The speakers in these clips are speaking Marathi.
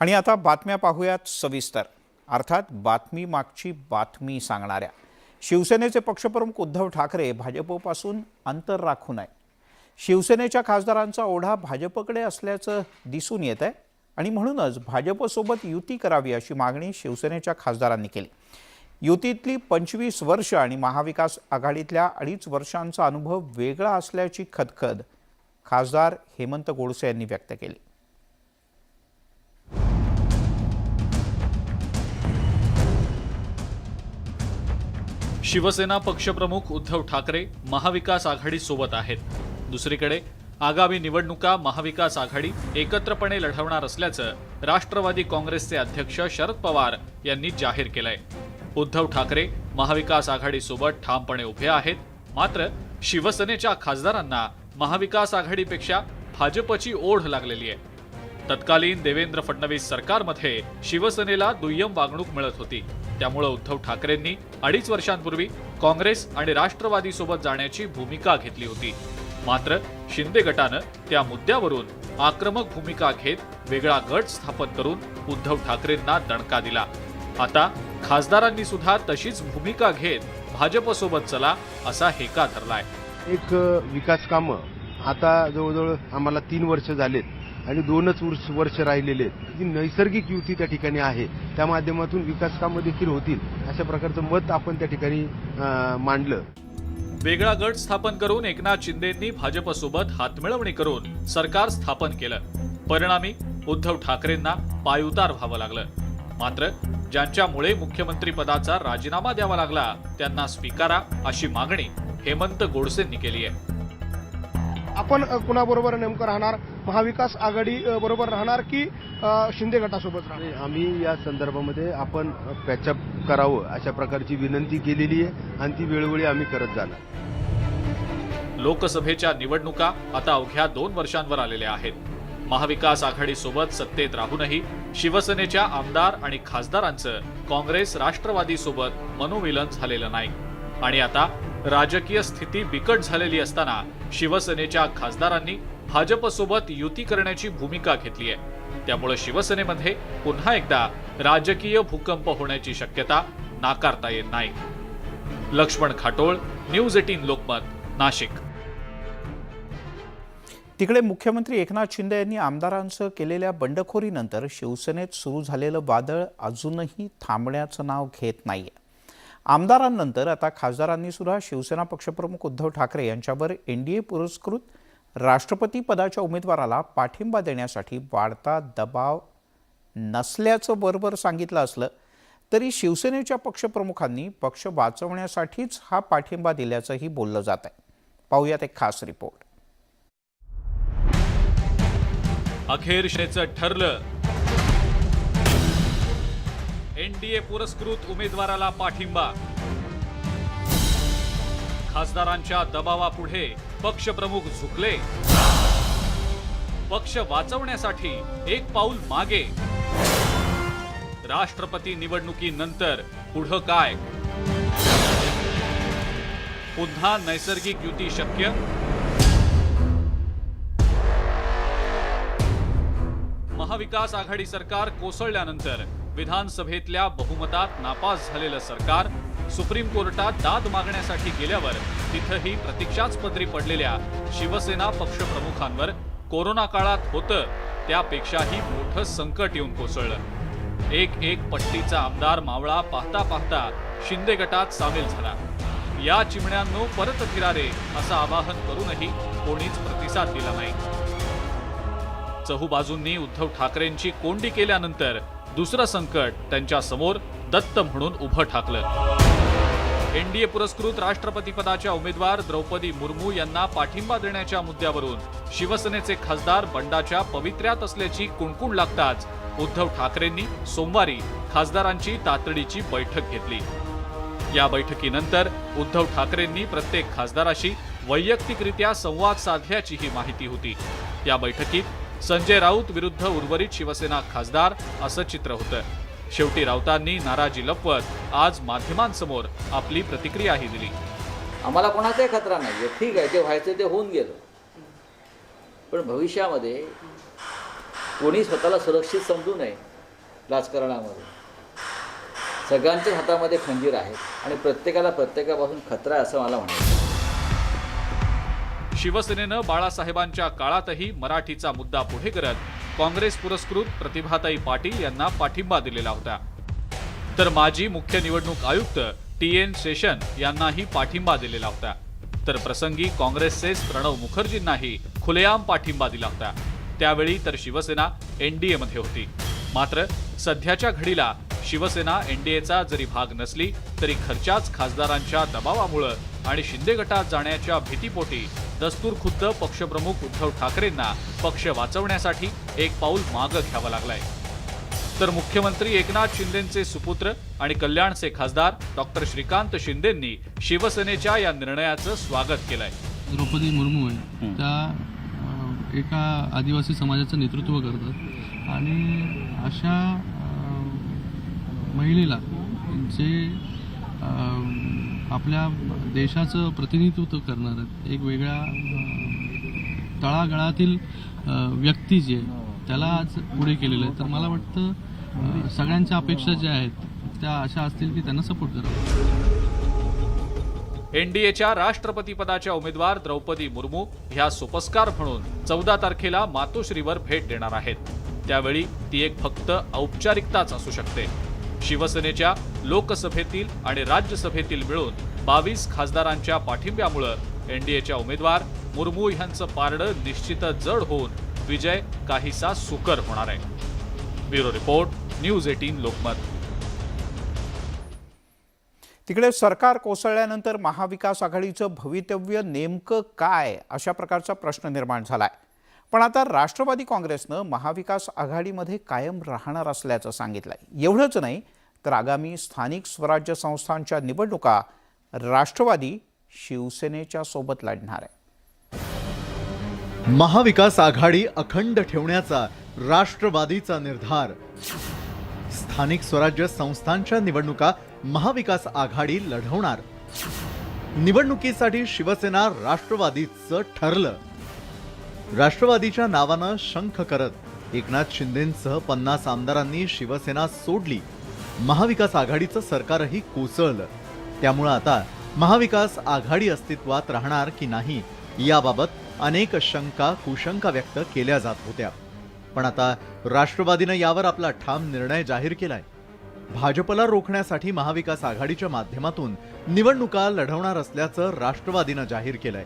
आणि आता बातम्या पाहूयात सविस्तर. अर्थात बातमी मागची बातमी सांगणाऱ्या. शिवसेनेचे पक्षप्रमुख उद्धव ठाकरे भाजपपासून अंतर राखू नये. शिवसेनेच्या खासदारांचा ओढा भाजपकडे असल्याचं दिसून येत आहे आणि म्हणूनच भाजपसोबत युती करावी अशी मागणी शिवसेनेच्या खासदारांनी केली. युतीतली पंचवीस वर्ष आणि महाविकास आघाडीतल्या अडीच वर्षांचा अनुभव वेगळा असल्याची खदखद खासदार हेमंत गोडसे यांनी व्यक्त केली. शिवसेना पक्षप्रमुख उद्धव ठाकरे महाविकास आघाडी सोबत आहेत. दुसरीकडे आगामी निवडणुका महाविकास आघाडी एकत्रपणे लढवणार असल्याचं राष्ट्रवादी काँग्रेसचे अध्यक्ष शरद पवार यांनी जाहीर केलंय. उद्धव ठाकरे महाविकास आघाडीसोबत ठामपणे उभे आहेत मात्र शिवसेनेच्या खासदारांना महाविकास आघाडीपेक्षा भाजपची ओढ लागलेली आहे. तत्कालीन देवेंद्र फडणवीस सरकारमध्ये शिवसेनेला दुय्यम वागणूक मिळत होती. त्यामुळे उद्धव ठाकरेंनी अडीच वर्षांपूर्वी काँग्रेस आणि राष्ट्रवादी सोबत जाण्याची भूमिका घेतली होती. मात्र शिंदे गटानं त्या मुद्द्यावरून आक्रमक भूमिका घेत वेगळा गट स्थापन करून उद्धव ठाकरेंना दणका दिला. आता खासदारांनी सुद्धा तशीच भूमिका घेत भाजपसोबत चला असा हेका धरलाय. एक विकास कामं. आता जवळजवळ आम्हाला तीन वर्ष झालेत. आणि दोनच वर्ष वर्ष राहिलेले आहेत. जी नैसर्गिक युती त्या ठिकाणी आहे त्या माध्यमातून विकास कामं देखील होतील अशा प्रकारचं मत आपण त्या ठिकाणी मांडलं. वेगळा गट स्थापन करून एकनाथ शिंदेंनी भाजपसोबत हातमिळवणी करून सरकार स्थापन केलं. परिणामी उद्धव ठाकरेंना पायउतार व्हावं लागलं. मात्र ज्यांच्यामुळे मुख्यमंत्री पदाचा राजीनामा द्यावा लागला त्यांना स्वीकारा अशी मागणी हेमंत गोडसेंनी केली आहे. आपण कुणाबरोबर नेमकं राहणार? महाविकास आघाडी बरोबर राहणार की शिंदे गटासोबत राहणार? आम्ही या संदर्भामध्ये आपण पॅचअप करावं अशा प्रकारची विनंती केलेली आहे आणि ती वेळोवेळी आम्ही करत जाणार. लोकसभेच्या निवडणुका आता अवघ्या दोन वर्षांवर आलेल्या आहेत. महाविकास आघाडीसोबत सत्तेत राहूनही शिवसेनेच्या आमदार आणि खासदारांचं काँग्रेस राष्ट्रवादी सोबत मनोमिलन झालेलं नाही. आणि आता राजकीय स्थिती बिकट झालेली असताना शिवसेनेच्या खासदारांनी भाजपसोबत युती करण्याची भूमिका घेतली आहे. त्यामुळे शिवसेनेमध्ये पुन्हा एकदा राजकीय भूकंप होण्याची शक्यता नाकारता येत नाही. Laxman Khatol news eighteen Lokmat Nashik. तिकडे मुख्यमंत्री एकनाथ शिंदे यांनी आमदारांचं केलेल्या बंडखोरीनंतर शिवसेनेत सुरू झालेलं वादळ अजूनही थांबण्याचं नाव घेत नाहीये. आमदारांनंतर आता खासदारांनी सुद्धा शिवसेना पक्षप्रमुख उद्धव ठाकरे यांच्यावर एन डी ए पुरस्कृत राष्ट्रपती पदाच्या उमेदवाराला पाठिंबा देण्यासाठी वाढता दबाव नसल्याचं बरोबर सांगितलं असलं तरी शिवसेनेच्या पक्षप्रमुखांनी पक्ष वाचवण्यासाठीच हा पाठिंबा दिल्याचंही बोललं जात आहे. पाहूयात एक खास रिपोर्ट. अखेर ठरलं एनडीए पुरस्कृत उमेदवाराला पाठिंबा. खासदारांच्या दबावापुढे पक्षप्रमुख झुकले. पक्ष वाचवण्यासाठी एक पाऊल मागे. राष्ट्रपती निवडणुकीनंतर पुढं काय? पुन्हा नैसर्गिक युती शक्य? महाविकास आघाडी सरकार कोसळल्यानंतर विधानसभेतल्या बहुमतात नापास झालेलं सरकार सुप्रीम कोर्टात दाद मागण्यासाठी गेल्यावर तिथंही प्रतीक्षाच पदरी पडलेल्या शिवसेना पक्षप्रमुखांवर कोरोना काळात होतं त्यापेक्षाही मोठं संकट येऊन कोसळलं. एक एक पट्टीचा आमदार मावळा पाहता पाहता शिंदे गटात सामील झाला. या चिमण्यांनो परत फिरारे असं आवाहन करूनही कोणीच प्रतिसाद दिला नाही. चहूबाजूंनी उद्धव ठाकरेंची कोंडी केल्यानंतर दुसरं संकट त्यांच्यासमोर दत्त म्हणून उभं ठाकलं. एनडीए पुरस्कृत राष्ट्रपतीपदाच्या उमेदवार द्रौपदी मुर्मू यांना पाठिंबा देण्याच्या मुद्द्यावरून शिवसेनेचे खासदार बंडाच्या पवित्र्यात असल्याची कुणकुण लागताच उद्धव ठाकरेंनी सोमवारी खासदारांची तातडीची बैठक घेतली. या बैठकीनंतर उद्धव ठाकरेंनी प्रत्येक खासदाराशी वैयक्तिकरित्या संवाद साधल्याचीही माहिती होती. या बैठकीत संजय राऊत विरुद्ध उर्वरित शिवसेना खासदार असं चित्र होतं. शेवटी राऊतांनी नाराजी लपवत आज माध्यमांसमोर आपली प्रतिक्रियाही दिली. आम्हाला कोणाचाही खतरा नाही आहे ठीक आहे जे व्हायचं ते होऊन गेलं. पण भविष्यामध्ये कोणी स्वतःला सुरक्षित समजू नये राजकारणामध्ये. सगळ्यांच्याच हातामध्ये खंजीर आहे आणि प्रत्येकाला प्रत्येकापासून खतरा आहे असं मला म्हणायचं शिवसेनेनं बाळासाहेबांच्या काळातही मराठीचा मुद्दा पुढे करत काँग्रेस पुरस्कृत प्रतिभाताई पाटील यांना पाठिंबा दिलेला होता. तर माजी मुख्य निवडणूक आयुक्त टी एन शेषन यांनाही पाठिंबा दिलेला होता. तर प्रसंगी काँग्रेसचेच प्रणव मुखर्जींनाही खुलेआम पाठिंबा दिला होता. त्यावेळी तर शिवसेना एनडीए मध्ये होती. मात्र सध्याच्या घडीला शिवसेना एनडीएचा जरी भाग नसली तरी घरच्याच खासदारांच्या दबावामुळं आणि शिंदे गटात जाण्याच्या भीतीपोटी दस्तूर खुद्द पक्षप्रमुख उद्धव ठाकरेंना पक्ष वाचवण्यासाठी एक पाऊल मागं घ्यावं लागलंय. तर मुख्यमंत्री एकनाथ शिंदेचे सुपुत्र आणि कल्याणचे खासदार डॉक्टर श्रीकांत शिंदेंनी शिवसेनेच्या या निर्णयाचं स्वागत केलंय. द्रौपदी मुर्मू आहे. त्या एका आदिवासी समाजाचं नेतृत्व करतात. आणि अशा महिलेला. जे आपल्या देशाचं प्रतिनिधित्व करणार एक वेगळ्या तळागळातील तळागाळातील व्यक्ती जी आहे त्याला आज पुढे केलेलं आहे. तर मला वाटतं सगळ्यांच्या अपेक्षा ज्या आहेत त्या अशा असतील की त्यांना सपोर्ट करावा. एनडीएच्या राष्ट्रपती पदाच्या उमेदवार द्रौपदी मुर्मू ह्या सुपस्कार म्हणून चौदा तारखेला मातोश्रीवर भेट देणार आहेत. त्यावेळी ती एक फक्त औपचारिकताच असू शकते. शिवसेनेच्या लोकसभेतील आणि राज्यसभेतील मिळून बावीस खासदारांच्या पाठिंब्यामुळं एनडीएच्या उमेदवार मुर्मू ह्यांचं पारडं निश्चितच जड होऊन विजय काहीसा सुकर होणार आहे. Bureau report news eighteen Lokmat. तिकडे सरकार कोसळल्यानंतर महाविकास आघाडीचं भवितव्य नेमकं काय अशा प्रकारचा प्रश्न निर्माण झालाय. पण आता राष्ट्रवादी काँग्रेसनं महाविकास आघाडीमध्ये कायम राहणार असल्याचं सांगितलंय. एवढंच नाही तर आगामी स्थानिक स्वराज्य संस्थांच्या निवडणुका राष्ट्रवादी शिवसेनेच्या सोबत लढणार आहे. महाविकास आघाडी अखंड ठेवण्याचा राष्ट्रवादीचा निर्धार. स्थानिक स्वराज्य संस्थांच्या निवडणुका महाविकास आघाडी लढवणार. निवडणुकीसाठी शिवसेना राष्ट्रवादीचं ठरलं. राष्ट्रवादीच्या नावानं शंख करत एकनाथ शिंदेंसह पन्नास आमदारांनी शिवसेना सोडली. महाविकास आघाडीचं सरकारही कोसळलं. त्यामुळं आता महाविकास आघाडी अस्तित्वात राहणार की नाही याबाबत अनेक शंका कुशंका व्यक्त केल्या जात होत्या. पण आता राष्ट्रवादीनं यावर आपला ठाम निर्णय जाहीर केलाय. भाजपला रोखण्यासाठी महाविकास आघाडीच्या माध्यमातून निवडणुका लढवणार असल्याचं राष्ट्रवादीनं जाहीर केलंय.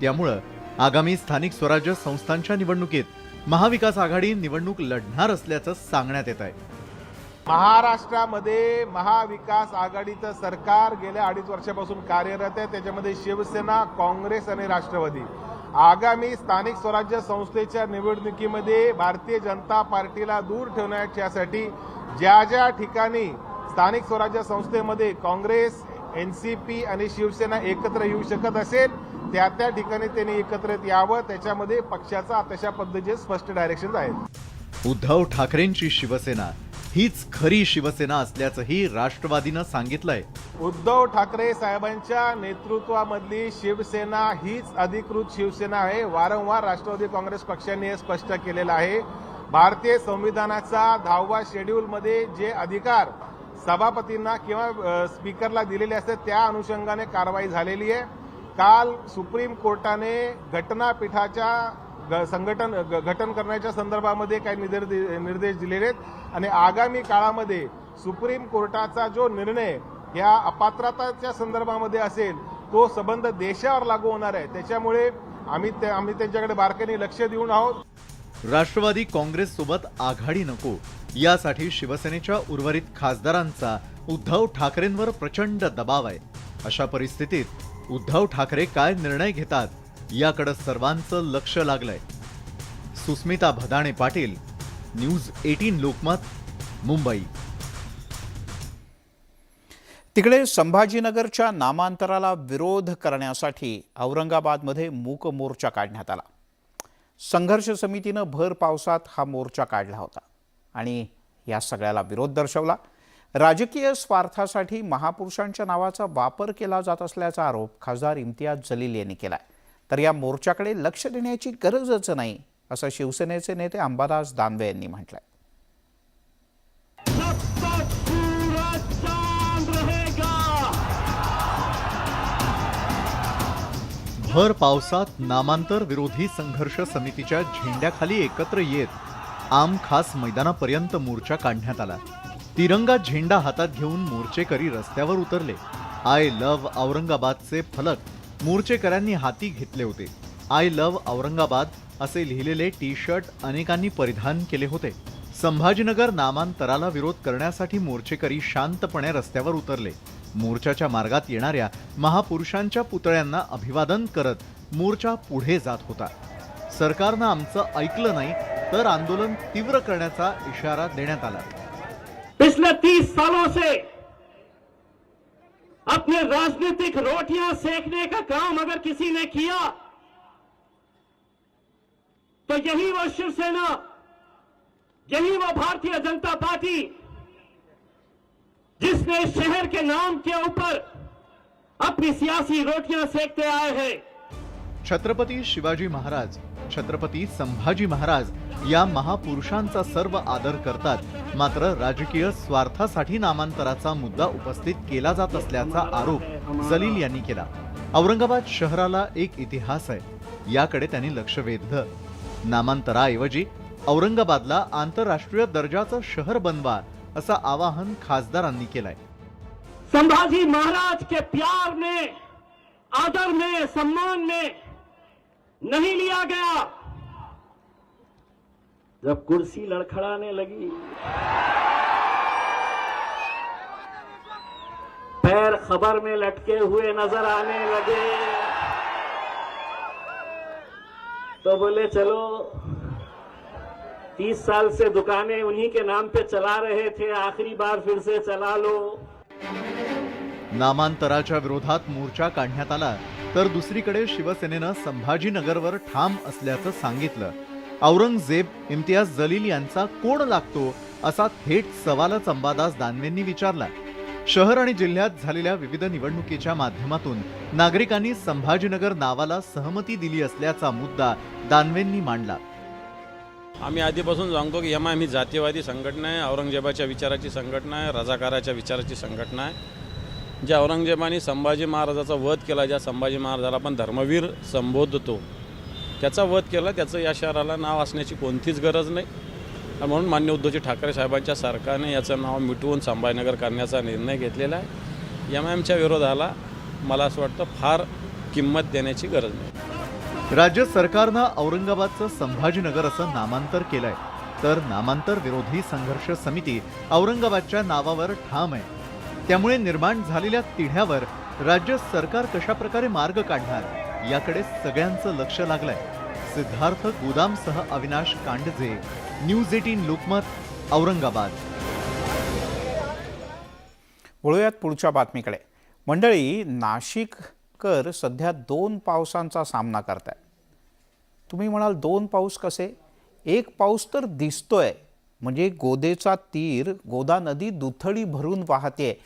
त्यामुळं आगामी स्थानिक स्वराज्य संस्थांच्या निवडणुकीत महाविकास आघाडी निवडणूक लढणार असल्याचं सांगण्यात येत आहे. महाराष्ट्रामध्ये महाविकास आघाडीचं सरकार गेल्या अडीच वर्षापासून कार्यरत आहे. त्याच्यामध्ये शिवसेना काँग्रेस आणि राष्ट्रवादी. आगामी स्थानिक स्वराज्य संस्थेच्या निवडणुकीमध्ये भारतीय जनता पार्टीला दूर ठेवण्याच्यासाठी ज्या ज्या ठिकाणी स्थानिक स्वराज्य संस्थेमध्ये काँग्रेस एनसीपी आणि शिवसेना एकत्र येऊ शकत असेल त्या त्या ठिकाणी त्यांनी एकत्रित यावं त्याच्यामध्ये पक्षाचा तशा पद्धतीचे स्पष्ट डायरेक्शन आहेत. उद्धव ठाकरेंची शिवसेना हीच खरी शिवसेना असल्याचंही राष्ट्रवादीनं सांगितलंय. उद्धव ठाकरे साहेबांच्या नेतृत्वामधली शिवसेना हीच अधिकृत शिवसेना आहे. वारंवार राष्ट्रवादी काँग्रेस पक्षाने हे स्पष्ट केलेलं आहे. भारतीय संविधानाचा दहावा शेड्यूलमध्ये जे अधिकार सभापतींना किंवा स्पीकरला दिलेले असतात त्या अनुषंगाने कारवाई झालेली आहे. काल सुप्रीम कोर्टाने घटनापीठाच्या ग- संघटन ग- गठन करण्याच्या संदर्भामध्ये काही निर्दे- निर्देश दिलेले आहेत. आणि आगामी काळामध्ये सुप्रीम कोर्टाचा जो निर्णय या अपात्रताच्या संदर्भामध्ये असेल तो संबंध देशावर लागू होणार आहे. त्याच्यामुळे आम्ही ते- आम्ही त्यांच्याकडे बारकाईने लक्ष देऊन आहोत. राष्ट्रवादी काँग्रेस सोबत आघाडी नको यासाठी शिवसेनेच्या उर्वरित खासदारांचा उद्धव ठाकरेंवर प्रचंड दबाव आहे. अशा परिस्थितीत उद्धव ठाकरे काय निर्णय घेतात याकडे सर्वांचं लक्ष लागलंय. Susmita Bhadane Patil news eighteen Lokmat Mumbai. तिकडे संभाजीनगरच्या नामांतराला विरोध करण्यासाठी औरंगाबादमध्ये मूक मोर्चा काढण्यात आला. संघर्ष समितीनं भर पावसात हा मोर्चा काढला होता आणि या सगळ्याला विरोध दर्शवला. राजकीय स्वार्थासाठी महापुरुषांच्या नावाचा वापर केला जात असल्याचा आरोप खासदार इम्तियाज जलील यांनी केला तर या मोर्चाकडे लक्ष देण्याची गरजच नाही असं शिवसेनेचे नेते अंबादास दानवे यांनी म्हटलंय. भर पावसात नामांतर विरोधी संघर्ष समितीच्या झेंड्याखाली एकत्र येत आम खास मैदानापर्यंत मोर्चा काढण्यात आला. तिरंगा झेंडा हातात घेऊन मोर्चेकरी रस्त्यावर उतरले. आय लव्ह औरंगाबादचे फलक मोर्चेकऱ्यांनी हाती घेतले होते. आय लव्ह औरंगाबाद असे लिहिलेले टी शर्ट अनेकांनी परिधान केले होते. संभाजीनगर नामांतराला विरोध करण्यासाठी मोर्चेकरी शांतपणे रस्त्यावर उतरले. मोर्चाच्या मार्गात येणाऱ्या महापुरुषांच्या पुतळ्यांना अभिवादन करत मोर्चा पुढे जात होता. सरकारनं आमचं ऐकलं नाही तर आंदोलन तीव्र करण्याचा इशारा देण्यात आला. पिछले तीस सालों से अपने राजनीतिक रोटियाँ सेकने का काम अगर किसी ने किया तो यही वो शिवसेना, यही वो भारतीय जनता पार्टी, जिसने शहर के नाम के ऊपर अपनी सियासी रोटियाँ सेकते आए हैं। छत्रपति शिवाजी महाराज छत्रपती संभाजी महाराज या महापुरुषांचा सर्व आदर करतात. मात्र राजकीय स्वार्थासाठी नामांतराचा मुद्दा उपस्थित केला जात असल्याचा आरोप जलील यांनी केला. औरंगाबाद शहराला एक इतिहास आहे. याकडे त्यांनी लक्ष वेधलं. नामांतराऐवजी औरंगाबादला आंतरराष्ट्रीय दर्जाचं शहर बनवा असं आवाहन खासदारांनी केलंय. संभाजी महाराज के प्यार में आदर में सम्मान में नहीं लिया गया। जब कुर्सी लड़खड़ाने लगी, पैर खबर में लटके हुए नज़र आने लगे। तो बोले, चलो, तीस साल से दुकानें उन्हीं के नाम पे चला रहे थे, आखिरी बार फिर से चला लो। नामांतराच्या विरोधात मोर्चा काढण्यात आला तर दुसरीकडे शिवसेनेनं संभाजीनगरवर ठाम असल्याचं सांगितलं. औरंगजेब इम्तियाज जलील यांचा कोण लागतो असा थेट सवालच अंबादास दानवेंनी विचारला. शहर आणि जिल्ह्यात झालेल्या विविध निवडणुकीच्या माध्यमातून नागरिकांनी संभाजीनगर नावाला सहमती दिली असल्याचा मुद्दा दानवेंनी मांडला. आम्ही आधीपासून सांगतो की एम आम्ही जातीयवादी संघटना आहे औरंगजेबाच्या विचाराची संघटना आहे रजाकाराच्या विचाराची संघटना आहे. ज्या औरंगजेबाने संभाजी महाराजाचा वध केला ज्या संभाजी महाराजाला आपण धर्मवीर संबोधतो त्याचा वध केला त्याचं या शहराला नाव असण्याची कोणतीच गरज नाही. म्हणून मान्य उद्धवजी ठाकरे साहेबांच्या सरकारने याचं नाव मिटवून संभाजीनगर करण्याचा निर्णय घेतलेला आहे. एम आयमच्या विरोधाला मला असं वाटतं फार किंमत देण्याची गरज नाही. राज्य सरकारनं औरंगाबादचं संभाजीनगर असं नामांतर केलंय. तर नामांतर विरोधी संघर्ष समिती औरंगाबादच्या नावावर ठाम आहे. त्यामुळे निर्माण झालेल्या तिढ्यावर राज्य सरकार कशा प्रकारे मार्ग काढणार याकडे सगळ्यांचं लक्ष लागलंय. सिद्धार्थ गोदामसह अविनाश कांडजे न्यूज एटीन लोकमत औरंगाबाद. वळूयात पुढच्या बातमीकडे. मंडळी नाशिककर सध्या दोन पावसांचा सामना करताय तुम्ही म्हणाल दोन पाऊस कसे? एक पाऊस तर दिसतोय. म्हणजे गोदेचा तीर गोदा नदी दुथडी भरून वाहते.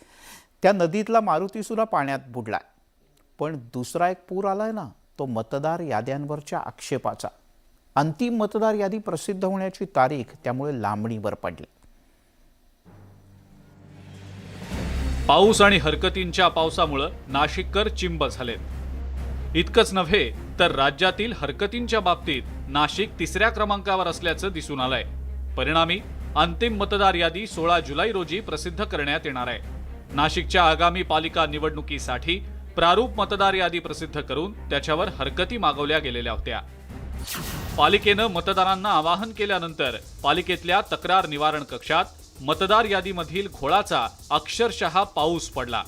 त्या नदीतला मारुतीसुद्धा पाण्यात बुडलाय. पण दुसरा एक पूर आलाय ना तो मतदार याद्यांवरच्या आक्षेपाचा. अंतिम मतदार यादी प्रसिद्ध होण्याची तारीख त्यामुळे लांबणीवर पडली. पाऊस आणि हरकतींच्या पावसामुळं नाशिककर चिंब झालेत. इतकंच नव्हे तर राज्यातील हरकतींच्या बाबतीत नाशिक तिसऱ्या क्रमांकावर असल्याचं दिसून आलंय. परिणामी अंतिम मतदार यादी सोळा जुलै रोजी प्रसिद्ध करण्यात येणार आहे. नाशिकच्या आगामी पालिका निवडणुकीसाठी प्रारूप मतदार यादी प्रसिद्ध करून त्याच्यावर हरकती मागवल्या गेलेल्या होत्या. पालिकेनं मतदारांना आवाहन केल्यानंतर पालिकेतल्या तक्रार निवारण कक्षात मतदार यादीमधील घोळाचा अक्षरशः पाऊस पडला.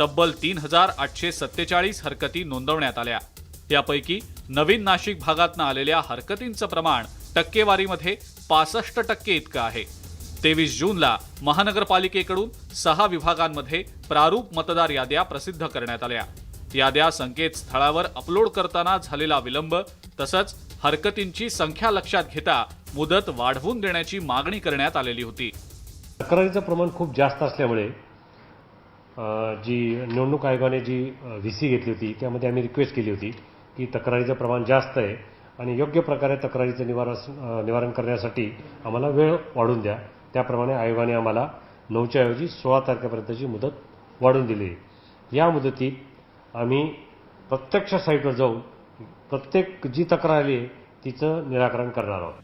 तब्बल तीन हजार आठशे सत्तेचाळीस हरकती नोंदवण्यात आल्या. त्यापैकी नवीन नाशिक भागातनं आलेल्या हरकतींचं प्रमाण टक्केवारीमध्ये पासष्ट टक्के इतकं आहे. तेवीस जूनला महानगरपालिकेकडून सहा विभागांमध्ये प्रारूप मतदार याद्या प्रसिद्ध करण्यात आल्या. याद्या संकेतस्थळावर अपलोड करताना झालेला विलंब तसंच हरकतींची संख्या लक्षात घेता मुदत वाढवून देण्याची मागणी करण्यात आलेली होती. तक्रारीचं प्रमाण खूप जास्त असल्यामुळे जी निवडणूक आयोगाने जी व्ही सी घेतली होती त्यामध्ये आम्ही रिक्वेस्ट केली होती की तक्रारीचं प्रमाण जास्त आहे. आणि योग्य प्रकारे तक्रारीचं निवारण निवारण करण्यासाठी आम्हाला वेळ वाढून द्या. त्याप्रमाणे आयोगाने आम्हाला नऊच्या ऐवजी सोळा तारखेपर्यंतची मुदत वाढवून दिली. आहे या मुदतीत आम्ही प्रत्यक्ष साईटवर जाऊन प्रत्येक जी तक्रार आली आहे तिचं निराकरण करणार आहोत.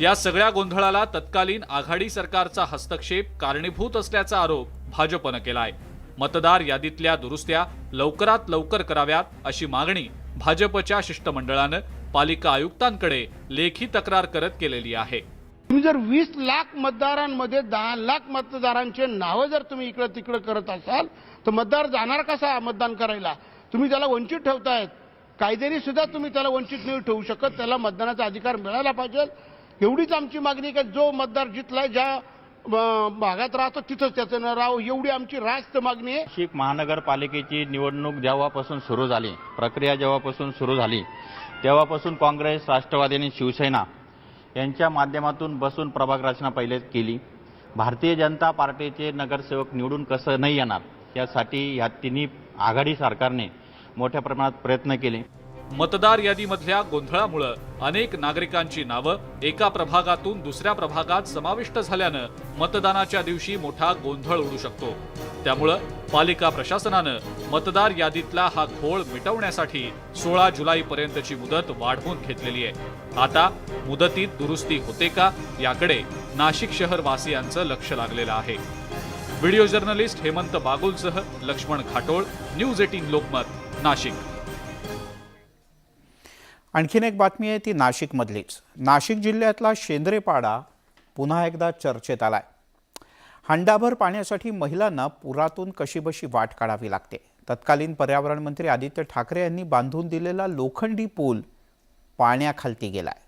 या सगळ्या गोंधळाला तत्कालीन आघाडी सरकारचा हस्तक्षेप कारणीभूत असल्याचा आरोप भाजपनं केलाय. मतदार यादीतल्या दुरुस्त्या लवकरात लवकर कराव्यात अशी मागणी भाजपच्या शिष्टमंडळानं पालिका आयुक्तांकडे लेखी तक्रार करत केलेली आहे. तुम्ही जर वीस लाख मतदारांमध्ये दहा लाख मतदारांचे नावं जर तुम्ही इकडं तिकडं करत असाल तर मतदार जाणार कसा मतदान करायला? तुम्ही त्याला वंचित ठेवतायत. कायद्याने सुद्धा तुम्ही त्याला वंचित नाही ठेवू शकत. त्याला मतदानाचा अधिकार मिळाला पाहिजे. एवढीच आमची मागणी आहे की जो मतदार जिथलाय ज्या भागात राहतो तिथंच त्याचं न राहावं. एवढी आमची रास्त मागणी आहे. नाशिक महानगरपालिकेची निवडणूक जेव्हापासून सुरू झाली प्रक्रिया जेव्हापासून सुरू झाली तेव्हापासून काँग्रेस राष्ट्रवादी आणि शिवसेना यांच्या माध्यमातून बसून प्रभाग रचना पहिले केली. भारतीय जनता पार्टीचे नगरसेवक निवडून कसं नाही येणार यासाठी ह्या तिन्ही आघाडी सरकारने मोठ्या प्रमाणात प्रयत्न केले. मतदार यादीमधल्या गोंधळामुळं अनेक नागरिकांची नावं एका प्रभागातून दुसऱ्या प्रभागात समाविष्ट झाल्यानं मतदानाच्या दिवशी मोठा गोंधळ उडू शकतो. त्यामुळं पालिका प्रशासनानं मतदार यादीतला हा घोळ मिटवण्यासाठी सोळा जुलैपर्यंतची मुदत वाढवून घेतलेली आहे. आता मुदतीत दुरुस्ती होते का याकडे नाशिक शहरवासियांचं लक्ष लागलेलं आहे. व्हिडिओ जर्नलिस्ट हेमंत बागुलसह लक्ष्मण खाटोळ न्यूज एटीन लोकमत नाशिक. आणखीन एक बातमी आहे ती नाशिकमधलीच. नाशिक जिल्ह्यातला शेंद्रेपाडा पुन्हा एकदा चर्चेत आलाय. हंडाभर पाण्यासाठी महिलांना पुरातून कशीबशी वाट काढावी लागते. तत्कालीन पर्यावरण मंत्री आदित्य ठाकरे यांनी बांधून दिलेला लोखंडी पूल पाण्याखालती गेलाय.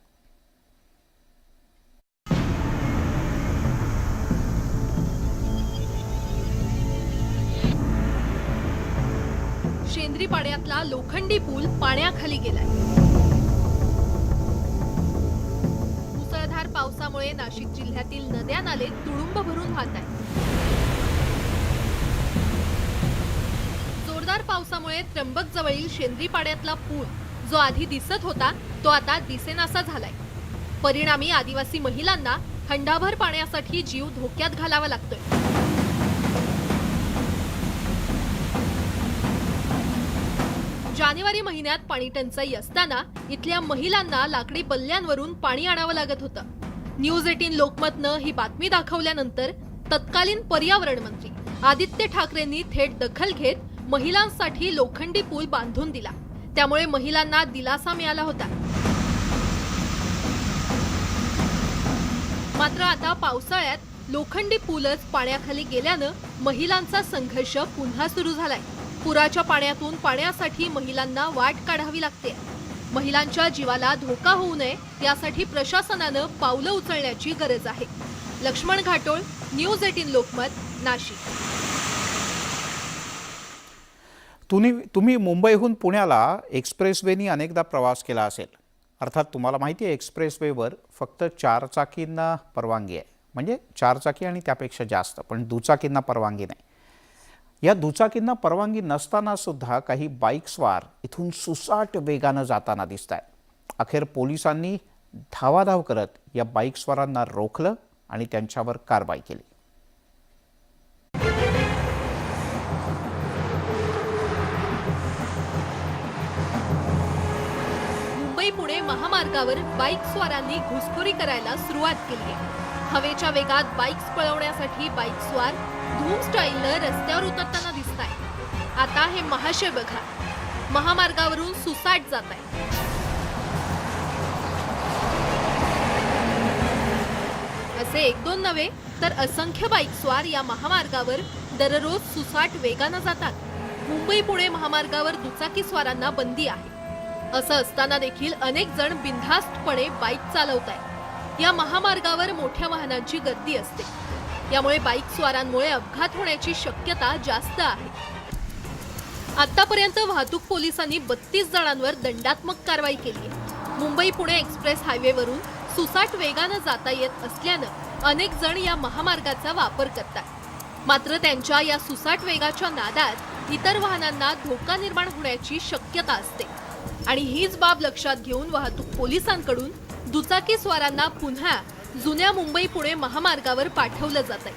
शेंद्री पाड्यातला लोखंडी पूल पाण्याखाली गेलाय. मुसळधार पावसामुळे नाशिक जिल्ह्यातील नद्या नाले तुडुंब भरून वाहत आहेत. जोरदार पावसामुळे त्र्यंबक जवळील शेंद्री पाड्यातला पूल जो आधी दिसत होता तो आता दिसेनासा झालाय. परिणामी आदिवासी महिलांना हंडाभर पाण्यासाठी जीव धोक्यात घालावा लागतोय. जानेवारी महिन्यात पाणी टंचाई असताना इथल्या महिलांना लाकडी बल्ल्यांवरून पाणी आणावं लागत होतं. न्यूज एटीन लोकमतनं ही बातमी दाखवल्यानंतर तत्कालीन पर्यावरण मंत्री आदित्य ठाकरेंनी थेट दखल घेत महिलांसाठी लोखंडी पूल बांधून दिला. त्यामुळे महिलांना दिलासा मिळाला होता. मात्र आता पावसाळ्यात लोखंडी पूलच पाण्याखाली गेल्यानं महिलांचा संघर्ष पुन्हा सुरू झालाय. पुराच्या पाण्यातून पाण्यासाठी महिलांना वाट काढावी लागते. महिलांच्या जीवाला धोका होऊ नये यासाठी प्रशासनानं पावलं उचलण्याची गरज आहे. Laxman Ghatol news eighteen Lokmat Nashik. तुम्ही तुम्ही मुंबईहून पुण्याला एक्सप्रेसवेनी अनेकदा प्रवास केला असेल. अर्थात तुम्हाला माहिती आहे एक्सप्रेसवेवर फक्त चारचाकींना परवानगी आहे. म्हणजे चारचाकी आणि त्यापेक्षा जास्त पण दुचाकींना परवानगी नाही. या दुचाकींना परवानगी नसताना सुद्धा काही बाईक्सवार इथून सुसाट वेगानं जाताना दिसत आहेत अखेर पोलिसांनी धावाधाव करत या बाईक्सवारांना रोखलं आणि त्यांच्यावर कारवाई केली. मुंबई पुणे महामार्गावर बाईक स्वारांनी घुसखोरी करायला सुरुवात केली आहे. हवेच्या वेगात बाईक्स पळवण्यासाठी बाईक स्वार धूम स्टाईलनं रस्त्यावर उतरताना दिसत आहे आता हे महाशय बघा. महामार्गावरून सुसाट जात आहे असे एक दोन नव्हे तर असंख्य बाईक स्वार या महामार्गावर दररोज सुसाट वेगानं जातात. मुंबई पुणे महामार्गावर दुचाकी स्वारांना बंदी आहे. असं असताना देखील अनेक जण बिनधास्तपणे बाईक चालवत आहेत या महामार्गावर मोठ्या वाहनांची गर्दी असते. यामुळे बाईक स्वारांमुळे अपघात होण्याची शक्यता जास्त आहे. आतापर्यंत वाहतूक पोलिसांनी बत्तीस जणांवर दंडात्मक कारवाई केली. आहे मुंबई पुणे एक्सप्रेस हायवेवरून सुसाट वेगानं जाता येत असल्यानं अनेक जण या महामार्गाचा वापर करतात. मात्र त्यांच्या या सुसाट वेगाच्या नादात इतर वाहनांना धोका निर्माण होण्याची शक्यता असते. आणि हीच बाब लक्षात घेऊन वाहतूक पोलिसांकडून दुचाकी स्वारांना पुन्हा जुन्या मुंबई पुणे महामार्गावर पाठवलं जात आहे.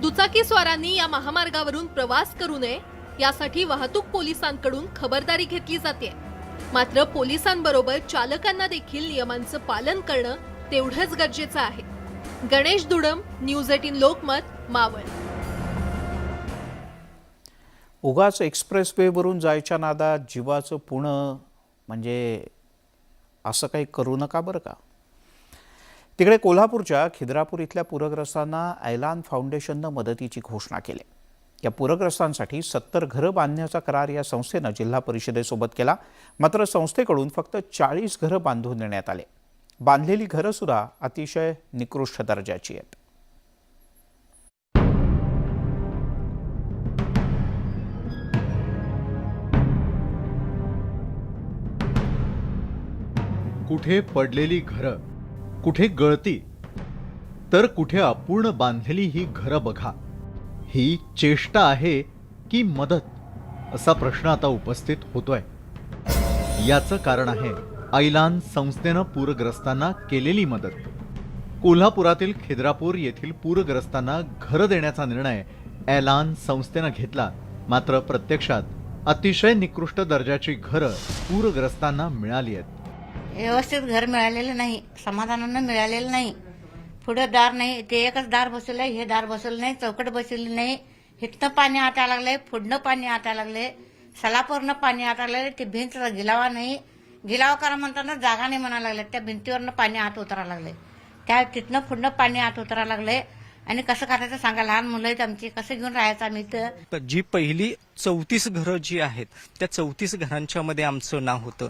दुचाकी स्वारांनी या महामार्गावरून प्रवास करू नये यासाठी वाहतूक पोलिसांकडून खबरदारी घेतली जाते. मात्र पोलिसांबरोबर चालकांना देखील नियमांचं पालन करणं तेवढंच गरजेचं आहे. Ganesh Dudam news eighteen Lokmat Maval. उगाच एक्सप्रेसवेवरून जायच्या नादात जीवाचं पुणं म्हणजे असं काही करू नका बरं का? तिकडे कोल्हापूरच्या खिद्रापूर इथल्या पूरग्रस्तांना ऐलान फाउंडेशननं मदतीची घोषणा केली. या पूरग्रस्तांसाठी सत्तर घरं बांधण्याचा करार या संस्थेनं जिल्हा परिषदेसोबत केला. मात्र संस्थेकडून फक्त चाळीस घरं बांधून देण्यात आले. बांधलेली घरंसुद्धा अतिशय निकृष्ट दर्जाची आहेत. कुठे पडलेली घरं कुठे गळती तर कुठे अपूर्ण बांधलेली ही घरं बघा. ही चेष्टा आहे की मदत असा प्रश्न आता उपस्थित होतोय. याचं कारण आहे ऐलान संस्थेनं पूरग्रस्तांना केलेली मदत. कोल्हापुरातील खिद्रापूर येथील पूरग्रस्तांना घरं देण्याचा निर्णय ऐलान संस्थेनं घेतला. मात्र प्रत्यक्षात अतिशय निकृष्ट दर्जाची घरं पूरग्रस्तांना मिळाली आहेत. व्यवस्थित घर मिळालेलं नाही समाधानानं मिळालेलं नाही. पुढं दार नाही ते एकच दार बसवलंय हे दार बसवलं नाही चौकट बसवली नाही. हिथनं पाणी आता लागलंय पुढनं पाणी आता लागलंय. सलापूरनं पाणी आता लागलंय ते भिंत गिलावा नाही. गिलावा करा म्हणताना जागा नाही म्हणायला लागल्या त्या भिंतीवरनं पाणी आत उतरायला लागलंय. त्या तिथनं पुढनं पाणी आत उतरायला लागलंय. आणि कसं करायचं सांगा लहान मुलं आहेत आमची कसं घेऊन राहायचं आम्ही तर जी पहिली चौतीस घरं जी आहेत त्या चौतीस घरांच्या मध्ये आमचं नाव होतं.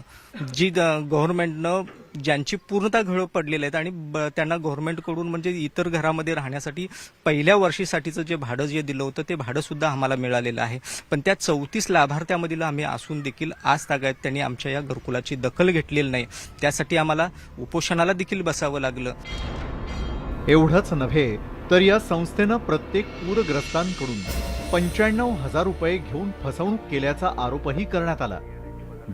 जी ग- गव्हर्नमेंटनं ज्यांची पूर्णतः घरं पडलेली आहेत आणि ब- त्यांना गव्हर्नमेंटकडून म्हणजे इतर घरामध्ये राहण्यासाठी पहिल्या वर्षीसाठीचं जे भाडं जे दिलं होतं ते भाडं सुद्धा आम्हाला मिळालेलं आहे. पण त्या चौतीस लाभार्थ्यामधील आम्ही असून देखील आज तागायत त्यांनी आमच्या या घरकुलाची दखल घेतलेली नाही. त्यासाठी आम्हाला उपोषणाला देखील बसावं लागलं. एवढंच नव्हे तर या संस्थेनं प्रत्येक पूरग्रस्तांकडून पंच्याण्णव हजार रुपये घेऊन फसवणूक केल्याचा आरोपही करण्यात आला.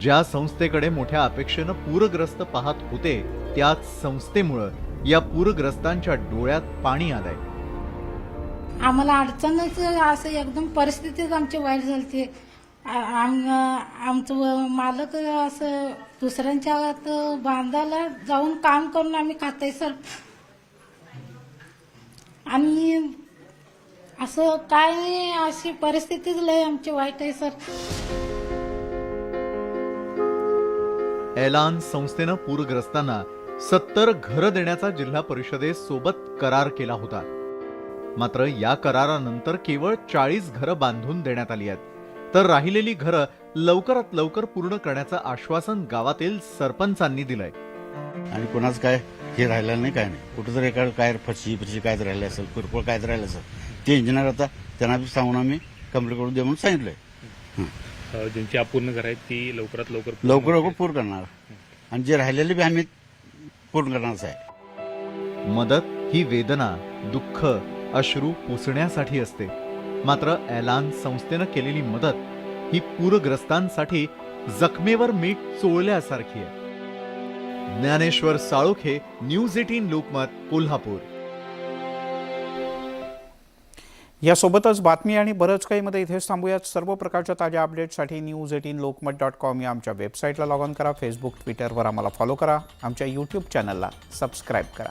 ज्या संस्थेकडे मोठ्या अपेक्षेनं पूरग्रस्त पाहत होते त्याच संस्थेमुळं या पूरग्रस्तांच्या डोळ्यात पाणी आलंय. आम्हाला अडचणच असं एकदम परिस्थितीच आमची वाईट झाली आमचं मालक असं दुसऱ्यांच्या बांधायला जाऊन काम करून आम्ही खाते सर. आणि असं काय नाही अशी परिस्थितीच लय आमची वाईट आहे सर. एलान संस्थेनं पूरग्रस्तांना सत्तर घरं देण्याचा जिल्हा परिषदेसोबत करार केला होता. मात्र या करारानंतर केवळ चाळीस घरं बांधून देण्यात आली आहेत. तर राहिलेली घरं लवकरात लवकर पूर्ण करण्याचं आश्वासन गावातील सरपंचांनी दिलंय. आणि कोणाचं काय? हे राहिलं नाही काय नाही. कुठं जर एका काय फरशी फरशी काय राहिले असेल किरकोळ काय राहिलं असेल. ते इंजिनियर आता त्यांना सांगून आम्ही कंप्लीट करून दे म्हणून सांगितलंय. ज्यांची अपूर्ण घर आहेत ती लवकरात लवकर लवकर लवकर पूर्ण करणार. आणि जे राहिलेले बी आम्ही पूर्ण करणारच आहे. मदत ही वेदना दुःख अश्रू पुसण्यासाठी असते. मात्र एलान संस्थेनं केलेली मदत ही पूरग्रस्तांसाठी जखमेवर मीठ चोळल्यासारखी आहे. Dnyaneshwar Salokhe news eighteen Lokmat Kolhapur. यासोबतच बातमी आणि बरंच काही मध्ये इथेच थांबूयात. सर्व प्रकारच्या ताज्या अपडेट्ससाठी news eighteen Lokmat dot com या आमच्या वेबसाईटला लॉग ऑन करा फेसबुक ट्विटरवर आम्हाला फॉलो करा. आमच्या यूट्यूब चॅनलला सबस्क्राईब करा.